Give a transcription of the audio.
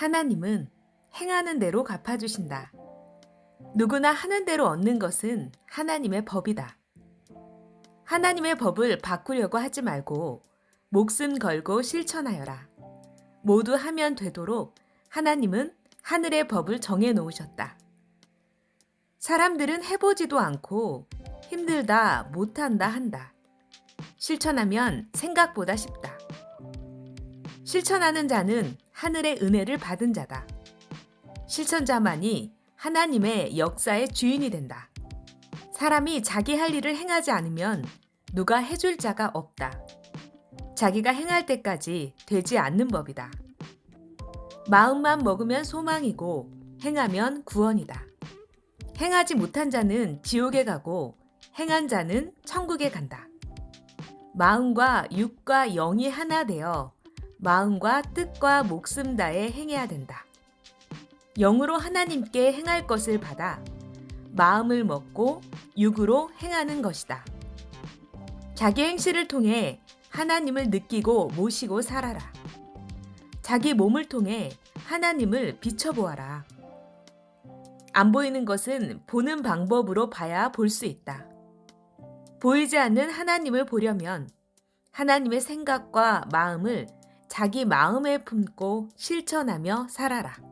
하나님은 행하는 대로 갚아주신다. 누구나 하는 대로 얻는 것은 하나님의 법이다. 하나님의 법을 바꾸려고 하지 말고 목숨 걸고 실천하여라. 모두 하면 되도록 하나님은 하늘의 법을 정해 놓으셨다. 사람들은 해보지도 않고 힘들다, 못한다 한다. 실천하면 생각보다 쉽다. 실천하는 자는 하늘의 은혜를 받은 자다. 실천자만이 하나님의 역사의 주인이 된다. 사람이 자기 할 일을 행하지 않으면 누가 해줄 자가 없다. 자기가 행할 때까지 되지 않는 법이다. 마음만 먹으면 소망이고 행하면 구원이다. 행하지 못한 자는 지옥에 가고 행한 자는 천국에 간다. 마음과 육과 영이 하나 되어 마음과 뜻과 목숨 다해 행해야 된다. 영으로 하나님께 행할 것을 받아 마음을 먹고 육으로 행하는 것이다. 자기 행실을 통해 하나님을 느끼고 모시고 살아라. 자기 몸을 통해 하나님을 비춰보아라. 안 보이는 것은 보는 방법으로 봐야 볼 수 있다. 보이지 않는 하나님을 보려면 하나님의 생각과 마음을 자기 마음에 품고 실천하며 살아라.